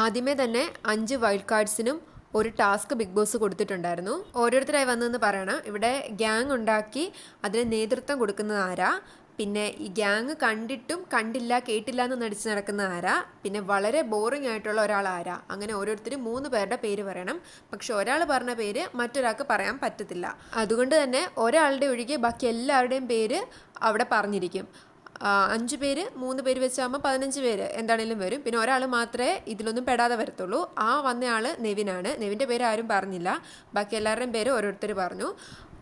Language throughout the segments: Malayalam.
ആദ്യമേ തന്നെ അഞ്ച് വൈൽഡ് കാർഡ്സിനും ഒരു ടാസ്ക് ബിഗ് ബോസ് കൊടുത്തിട്ടുണ്ടായിരുന്നു. ഓരോരുത്തരായി വന്നെന്ന് പറയണം. ഇവിടെ ഗ്യാങ് ഉണ്ടാക്കി അതിന് നേതൃത്വം കൊടുക്കുന്നത് ആരാ? പിന്നെ ഈ ഗ്യാങ് കണ്ടിട്ടും കണ്ടില്ല കേട്ടില്ല എന്ന് നടിച്ച് നടക്കുന്ന ആരാ? പിന്നെ വളരെ ബോറിംഗ് ആയിട്ടുള്ള ഒരാൾ ആരാ? അങ്ങനെ ഓരോരുത്തരും മൂന്ന് പേരുടെ പേര് പറയണം. പക്ഷെ ഒരാൾ പറഞ്ഞ പേര് മറ്റൊരാൾക്ക് പറയാൻ പറ്റത്തില്ല. അതുകൊണ്ട് തന്നെ ഒരാളുടെ ഒഴികെ ബാക്കി എല്ലാവരുടെയും പേര് അവിടെ പറഞ്ഞിരിക്കും. അഞ്ച് പേര് മൂന്ന് പേര് വെച്ചാകുമ്പോൾ പതിനഞ്ച് പേര് എന്താണേലും വരും. പിന്നെ ഒരാൾ മാത്രമേ ഇതിലൊന്നും പെടാതെ വരത്തുള്ളൂ. ആ വന്നയാൾ നെവിനാണ്. നെവിന്റെ പേര് ആരും പറഞ്ഞില്ല. ബാക്കി എല്ലാവരുടെയും പേര് ഓരോരുത്തർ പറഞ്ഞു.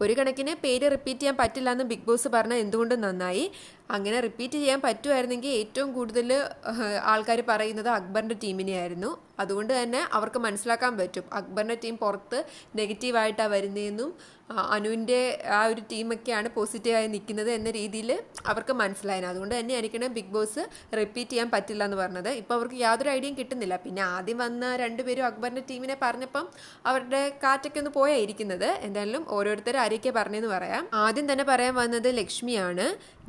ഒരു കണക്കിന് പേര് റിപ്പീറ്റ് ചെയ്യാൻ പറ്റില്ല എന്ന് ബിഗ് ബോസ് പറഞ്ഞാൽ എന്തുകൊണ്ടും നന്നായി. അങ്ങനെ റിപ്പീറ്റ് ചെയ്യാൻ പറ്റുമായിരുന്നെങ്കിൽ ഏറ്റവും കൂടുതൽ ആൾക്കാർ പറയുന്നത് അക്ബറിന്റെ ടീമിനെയായിരുന്നു അതുകൊണ്ട് തന്നെ അവർക്ക് മനസ്സിലാക്കാൻ പറ്റും. അക്ബറിന്റെ ടീം പുറത്ത് നെഗറ്റീവായിട്ടാണ് വരുന്നതെന്നും അനുവിന്റെ ആ ഒരു ടീമൊക്കെയാണ് പോസിറ്റീവായി നിൽക്കുന്നത് എന്ന രീതിയിൽ അവർക്ക് മനസ്സിലായത് അതുകൊണ്ട് തന്നെ ആയിരിക്കണം ബിഗ് ബോസ് റിപ്പീറ്റ് ചെയ്യാൻ പറ്റില്ല എന്ന് പറഞ്ഞത്. ഇപ്പോൾ അവർക്ക് യാതൊരു ഐഡിയയും കിട്ടുന്നില്ല. പിന്നെ ആദ്യം വന്ന രണ്ടുപേരും അക്ബറിന്റെ ടീമിനെ പറഞ്ഞപ്പം അവരുടെ കാറ്റൊക്കെ ഒന്ന് പോയായിരിക്കുന്നത്. എന്തായാലും ഓരോരുത്തർ ആരൊക്കെ പറഞ്ഞെന്ന് പറയാം. ആദ്യം തന്നെ പറയാൻ വന്നത് ലക്ഷ്മിയാണ്.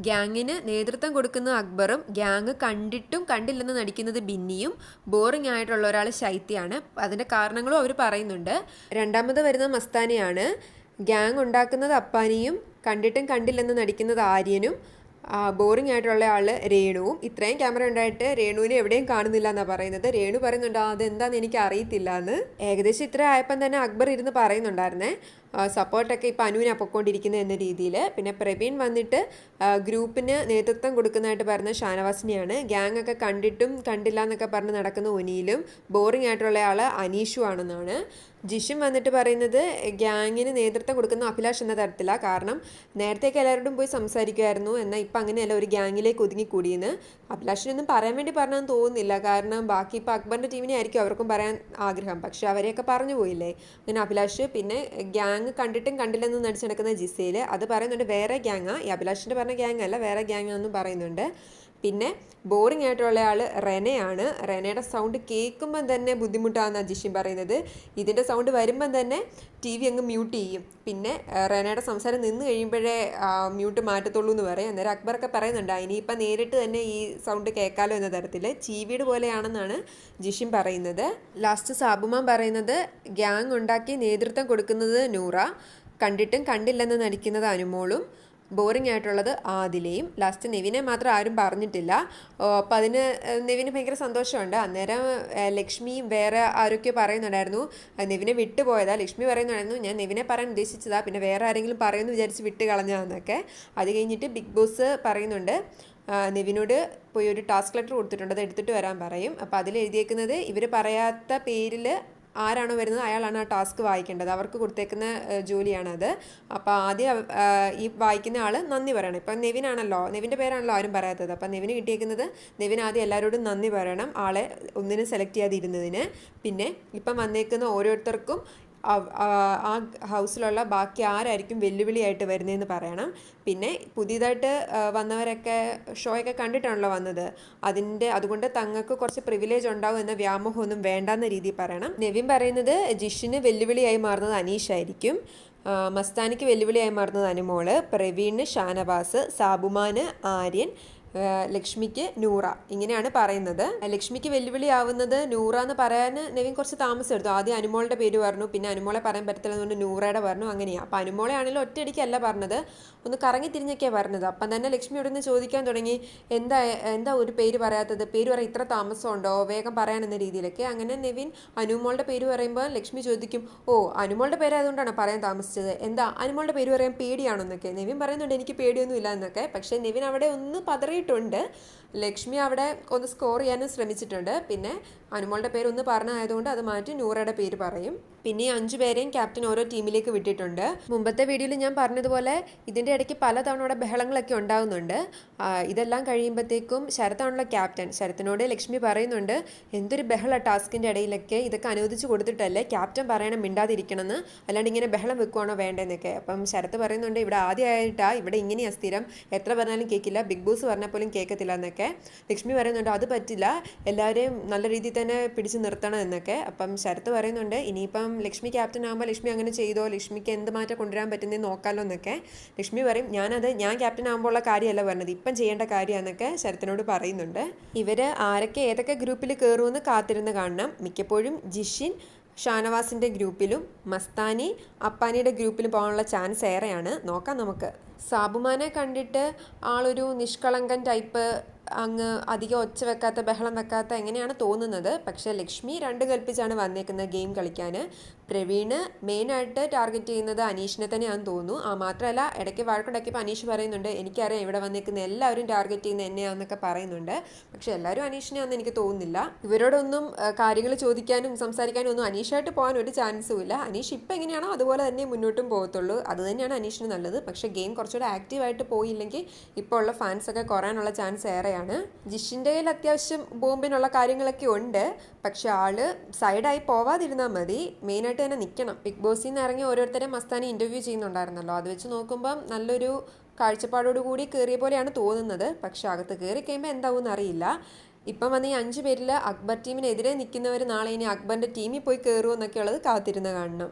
ഗ്യാങ്ങിന് നേതൃത്വം കൊടുക്കുന്ന അക്ബറും ഗ്യാങ് കണ്ടിട്ടും കണ്ടില്ലെന്ന് നടിക്കുന്നത് ബിന്നിയും ബോറിംഗ് ആയിട്ടുള്ള ഒരാൾ ശൈത്യാണ് അതിന്റെ കാരണങ്ങളും അവർ പറയുന്നുണ്ട്. രണ്ടാമത് വരുന്ന മസ്താനിയാണ്. ഗ്യാങ് ഉണ്ടാക്കുന്നത് അപ്പാനിയും കണ്ടിട്ടും കണ്ടില്ലെന്ന് നടിക്കുന്നത് ആര്യനും ബോറിംഗ് ആയിട്ടുള്ള ആൾ രേണുവും. ഇത്രയും ക്യാമറ ഉണ്ടായിട്ട് രേണുവിനെ എവിടെയും കാണുന്നില്ല എന്നാണ് പറയുന്നത്. രേണു പറയുന്നുണ്ട് "ആ, അതെന്താന്ന് എനിക്ക് അറിയത്തില്ല എന്ന് ഏകദേശം ഇത്ര ആയപ്പം തന്നെ അക്ബർ ഇരുന്ന് പറയുന്നുണ്ടായിരുന്നേ. സപ്പോർട്ടൊക്കെ ഇപ്പോൾ അനുവിനെ പൊക്കോണ്ടിരിക്കുന്നത് എന്ന രീതിയിൽ പിന്നെ പ്രവീൺ വന്നിട്ട് ഗ്രൂപ്പിന് നേതൃത്വം കൊടുക്കുന്നതായിട്ട് പറഞ്ഞ ഷാനവാസിനെയാണ്. ഗ്യാങ് ഒക്കെ കണ്ടിട്ടും കണ്ടില്ല എന്നൊക്കെ പറഞ്ഞ് നടക്കുന്ന ഒനിയിലും ബോറിംഗ് ആയിട്ടുള്ള ആൾ അനീഷു ആണെന്നാണ്. ജിഷും വന്നിട്ട് പറയുന്നത് ഗ്യാങ്ങിന് നേതൃത്വം കൊടുക്കുന്ന അഭിലാഷ് എന്ന തരത്തിലാണ് കാരണം നേരത്തേക്ക് എല്ലാവരോടും പോയി സംസാരിക്കുമായിരുന്നു എന്നാൽ ഇപ്പം അങ്ങനെയല്ല ഒരു ഗ്യാങ്ങിലേക്ക് ഒതുങ്ങിക്കൂടിയെന്ന്. അഭിലാഷിനൊന്നും പറയാൻ വേണ്ടി പറഞ്ഞാൽ തോന്നുന്നില്ല. കാരണം ബാക്കി ഇപ്പോൾ അക്ബറിന്റെ ടീമിനെ ആയിരിക്കും അവർക്കും പറയാൻ ആഗ്രഹം. പക്ഷെ അവരെയൊക്കെ പറഞ്ഞു പോയില്ലേ? അങ്ങനെ അഭിലാഷ് പിന്നെ ഗ്യാങ് കണ്ടിട്ടും കണ്ടില്ലെന്ന് നടിച്ചു നടക്കുന്ന ജിസയിൽ അത് പറയുന്നുണ്ട് വേറെ ഗ്യാങ്ങാ. ഈ അഭിലാഷിന്റെ പറഞ്ഞ ഗ്യാങ് അല്ല വേറെ ഗ്യാങ് എന്നും പറയുന്നുണ്ട്. പിന്നെ ബോറിംഗ് ആയിട്ടുള്ള ആൾ റെനയാണ്. റെനയുടെ സൗണ്ട് കേൾക്കുമ്പം തന്നെ ബുദ്ധിമുട്ടാണെന്ന് ജിഷിൻ പറയുന്നത്. ഇതിന്റെ സൗണ്ട് വരുമ്പം തന്നെ ടി വി അങ്ങ് മ്യൂട്ട് ചെയ്യും. പിന്നെ റെനയുടെ സംസാരം നിന്ന് കഴിയുമ്പോഴേ മ്യൂട്ട് മാറ്റത്തുള്ളൂ എന്ന് പറയും. അന്നേരം അക്ബറൊക്കെ പറയുന്നുണ്ട് ഇനിയിപ്പം നേരിട്ട് തന്നെ ഈ സൗണ്ട് കേൾക്കാലോ എന്ന തരത്തിൽ ചീവീട് പോലെയാണെന്നാണ് ജിഷിൻ പറയുന്നത്. ലാസ്റ്റ് സാബുമാൻ പറയുന്നത് ഗ്യാങ് ഉണ്ടാക്കി നേതൃത്വം കൊടുക്കുന്നത് നൂറ. കണ്ടിട്ടും കണ്ടില്ലെന്ന് നടിക്കുന്നത് അനുമോളും. ബോറിംഗ് ആയിട്ടുള്ളത് ആദിലയും ലാസ്റ്റ് നെവിനെ മാത്രം ആരും പറഞ്ഞിട്ടില്ല. അപ്പം അതിന് നിവിന് ഭയങ്കര സന്തോഷമുണ്ട്. അന്നേരം ലക്ഷ്മി വേറെ ആരൊക്കെയോ പറയുന്നുണ്ടായിരുന്നു. നിവിനെ വിട്ടുപോയതാ. ലക്ഷ്മി പറയുന്നുണ്ടായിരുന്നു ഞാൻ നെവിനെ പറയാൻ ഉദ്ദേശിച്ചതാ. പിന്നെ വേറെ ആരെങ്കിലും പറയുമെന്ന് വിചാരിച്ച് വിട്ട് കളഞ്ഞാന്നൊക്കെ അത് കഴിഞ്ഞിട്ട് ബിഗ് ബോസ് പറയുന്നുണ്ട് നെവിനോട് പോയി ഒരു ടാസ്ക് ലെറ്റർ കൊടുത്തിട്ടുണ്ട്. അത് എടുത്തിട്ട് വരാൻ പറയും. അപ്പോൾ അതിൽ എഴുതിയേക്കുന്നത് ഇവർ പറയാത്ത പേരിൽ ആരാണോ വരുന്നത് അയാളാണ് ആ ടാസ്ക് വായിക്കേണ്ടത്. അവർക്ക് കൊടുത്തേക്കുന്ന ജോലിയാണത്. അപ്പോൾ ആദ്യം ഈ വായിക്കുന്ന ആൾ നന്ദി പറയണം. ഇപ്പം നെവിനാണല്ലോ നെവിന്റെ പേരാണല്ലോ ആരും പറയാത്തത്. അപ്പം നെവിന് കിട്ടിയേക്കുന്നത് നെവിൻ ആദ്യം എല്ലാവരോടും നന്ദി പറയണം. ആളെ ഒന്നിനും സെലക്ട് ചെയ്യാതിരുന്നതിന്. പിന്നെ ഇപ്പം വന്നേക്കുന്ന ഓരോരുത്തർക്കും ആ ഹൗസിലുള്ള ബാക്കി ആരായിരിക്കും വെല്ലുവിളിയായിട്ട് വരുന്നതെന്ന് പറയണം. പിന്നെ പുതിയതായിട്ട് വന്നവരൊക്കെ ഷോയൊക്കെ കണ്ടിട്ടാണല്ലോ വന്നത്. അതിന്റെ അതുകൊണ്ട് തങ്ങൾക്ക് കുറച്ച് പ്രിവിലേജ് ഉണ്ടാവും എന്ന വ്യാമോഹമൊന്നും വേണ്ടെന്ന രീതിയിൽ പറയണം. നെവിൻ പറയുന്നത് ജിഷിന് വെല്ലുവിളിയായി മാറുന്നത് അനീഷായിരിക്കും. മസ്താനിക്ക് വെല്ലുവിളിയായി മാറുന്നത് അനുമോൾ പ്രവീണ് ഷാനവാസ് സാബുമാന് ആര്യൻ ലക്ഷ്മിക്ക് നൂറ. ഇങ്ങനെയാണ് പറയുന്നത്. ലക്ഷ്മിക്ക് വെല്ലുവിളിയാവുന്നത് നൂറ എന്ന് പറയാൻ നെവിൻ കുറച്ച് താമസം എടുത്തു. ആദ്യം അനുമോളുടെ പേര് പറഞ്ഞു. പിന്നെ അനുമോളെ പറയാൻ പറ്റത്തില്ല എന്നുകൊണ്ട് നൂറയുടെ പറഞ്ഞു. അങ്ങനെയാണ് അപ്പം അനുമോളെ ആണെങ്കിലും ഒറ്റയടിക്കല്ല പറഞ്ഞത്. ഒന്ന് കറങ്ങി തിരിഞ്ഞൊക്കെയാണ് പറഞ്ഞത്. അപ്പം തന്നെ ലക്ഷ്മി ഇവിടെ നിന്ന് ചോദിക്കാൻ തുടങ്ങി. എന്താ എന്താ ഒരു പേര് പറയാത്തത്? പേര് പറയാൻ ഇത്ര താമസമുണ്ടോ? വേഗം പറയാനെന്ന രീതിയിലൊക്കെ. അങ്ങനെ നെവിൻ അനുമോളുടെ പേര് പറയുമ്പോൾ ലക്ഷ്മി ചോദിക്കും ഓ അനുമോളുടെ പേരായതുകൊണ്ടാണ് പറയാൻ താമസിച്ചത്? എന്താ അനുമോളുടെ പേര് പറയാൻ പേടിയാണോ? എന്നൊക്കെ. നെവിൻ പറയുന്നുണ്ട് എനിക്ക് പേടിയൊന്നും ഇല്ല എന്നൊക്കെ. പക്ഷേ നെവിൻ അവിടെ ഒന്ന് പതറിയിട്ടുണ്ട് ലക്ഷ്മി അവിടെ ഒന്ന് സ്കോർ ചെയ്യാനും ശ്രമിച്ചിട്ടുണ്ട്. പിന്നെ അനുമോളുടെ പേര് ഒന്ന് പറഞ്ഞായതുകൊണ്ട് അത് മാറ്റി നൂറയുടെ പേര് പറയും. പിന്നെ അഞ്ചു പേരെയും ക്യാപ്റ്റൻ ഓരോ ടീമിലേക്ക് വിട്ടിട്ടുണ്ട്. മുമ്പത്തെ വീഡിയോയിൽ ഞാൻ പറഞ്ഞതുപോലെ ഇതിന്റെ ഇടയ്ക്ക് പലതവണ അവിടെ ബഹളങ്ങളൊക്കെ ഉണ്ടാകുന്നുണ്ട് ഇതെല്ലാം കഴിയുമ്പോഴത്തേക്കും ശരത്താണല്ലോ ക്യാപ്റ്റൻ ശരത്തിനോട് ലക്ഷ്മി പറയുന്നുണ്ട് എന്തൊരു ബഹള ടാസ്കിന്റെ ഇടയിലൊക്കെ ഇതൊക്കെ അനുവദിച്ച് കൊടുത്തിട്ടല്ലേ ക്യാപ്റ്റൻ പറയണം മിണ്ടാതിരിക്കണമെന്ന്. അല്ലാണ്ട് ഇങ്ങനെ ബഹളം വെക്കുവാണോ വേണ്ടതെന്നൊക്കെ അപ്പം ശരത്ത് പറയുന്നുണ്ട് ഇവിടെ ആദ്യമായിട്ടാണ് ഇവിടെ ഇങ്ങനെയാണ് സ്ഥിരം. എത്ര പറഞ്ഞാലും കേൾക്കില്ല ബിഗ് ബോസ് പറഞ്ഞ പോലും കേൾക്കത്തില്ല എന്നൊക്കെ. ലക്ഷ്മി പറയുന്നുണ്ട് അത് പറ്റില്ല. എല്ലാവരെയും നല്ല രീതിയിൽ തന്നെ പിടിച്ചു നിർത്തണം എന്നൊക്കെ. അപ്പം ശരത്ത് പറയുന്നുണ്ട് ഇനിയിപ്പം ലക്ഷ്മി ക്യാപ്റ്റൻ ആകുമ്പോൾ ലക്ഷ്മി അങ്ങനെ ചെയ്തോ? ലക്ഷ്മിക്ക് എന്ത് മാറ്റം കൊണ്ടുവരാൻ പറ്റുന്നതെന്ന് നോക്കാമല്ലോ എന്നൊക്കെ. ലക്ഷ്മി പറയും ഞാനത് ഞാൻ ക്യാപ്റ്റൻ ആകുമ്പോൾ ഉള്ള കാര്യമല്ല പറഞ്ഞത്. ഇപ്പം ചെയ്യേണ്ട കാര്യമാണെന്നൊക്കെ ശരത്തിനോട് പറയുന്നുണ്ട്. ഇവർ ആരൊക്കെ ഏതൊക്കെ ഗ്രൂപ്പിൽ കയറുമെന്ന് കാത്തിരുന്ന് കാണണം. മിക്കപ്പോഴും ജിഷിൻ ഷാനവാസിന്റെ ഗ്രൂപ്പിലും മസ്താനി അപ്പാനിയുടെ ഗ്രൂപ്പിലും പോകാനുള്ള ചാൻസ് ഏറെയാണ്. നോക്കാം നമുക്ക്. സാബുമാനെ കണ്ടിട്ട് ആളൊരു നിഷ്കളങ്കൻ ടൈപ്പ് അങ്ങ് അധികം ഒച്ച വെക്കാത്ത ബഹളം വെക്കാത്ത എങ്ങനെയാണ് തോന്നുന്നത്? പക്ഷേ ലക്ഷ്മി രണ്ട് കൽപ്പിച്ചാണ് വന്നേക്കുന്നത് ഗെയിം കളിക്കാൻ. പ്രവീണ് മെയിനായിട്ട് ടാർഗറ്റ് ചെയ്യുന്നത് അനീഷിനെ തന്നെയാണെന്ന് തോന്നുന്നു. ആ മാത്രമല്ല ഇടയ്ക്ക് വഴക്കുണ്ടാക്കിയപ്പോൾ അനീഷ് പറയുന്നുണ്ട് എനിക്കറിയാം ഇവിടെ വന്നേക്കുന്ന എല്ലാവരും ടാർഗറ്റ് ചെയ്യുന്നത് എന്നെയാണെന്നൊക്കെ പറയുന്നുണ്ട്. പക്ഷേ എല്ലാവരും അനീഷിനെയാണെന്ന് എനിക്ക് തോന്നുന്നില്ല. ഇവരോടൊന്നും കാര്യങ്ങൾ ചോദിക്കാനും സംസാരിക്കാനും ഒന്നും അനീഷായിട്ട് പോകാൻ ഒരു ചാൻസും ഇല്ല. അനീഷ് ഇപ്പം എങ്ങനെയാണോ അതുപോലെ തന്നെ മുന്നോട്ടും പോകത്തുള്ളൂ. അത് തന്നെയാണ് അനീഷിന് നല്ലത്. പക്ഷേ ഗെയിം കുറച്ചുകൂടെ ആക്റ്റീവായിട്ട് പോയില്ലെങ്കിൽ ഇപ്പോൾ ഉള്ള ഫാൻസൊക്കെ കുറയാനുള്ള ചാൻസ് ഏറെയാണ്. ജിഷിന്റെ കയ്യിൽ അത്യാവശ്യം ബോംബിനുള്ള കാര്യങ്ങളൊക്കെ ഉണ്ട്. പക്ഷെ ആൾ സൈഡായി പോവാതിരുന്നാൽ മതി. മെയിനായിട്ട് തന്നെ നിൽക്കണം ബിഗ് ബോസിൽ നിന്ന് ഇറങ്ങി ഓരോരുത്തരെ മസ്താനി ഇന്റർവ്യൂ ചെയ്യുന്നുണ്ടായിരുന്നല്ലോ. അത് വെച്ച് നോക്കുമ്പം നല്ലൊരു കാഴ്ചപ്പാടോട് കൂടി കയറിയ പോലെയാണ് തോന്നുന്നത്. പക്ഷെ അകത്ത് കയറി കഴിയുമ്പോൾ എന്താവും അറിയില്ല ഇപ്പം വന്ന് ഈ അഞ്ച് പേരിൽ അക്ബർ ടീമിനെതിരെ നിൽക്കുന്നവർ നാളെ ഇനി അക്ബറിന്റെ ടീമിൽ പോയി കയറുമോ എന്നൊക്കെ ഉള്ളത് കാത്തിരുന്ന് കാണണം.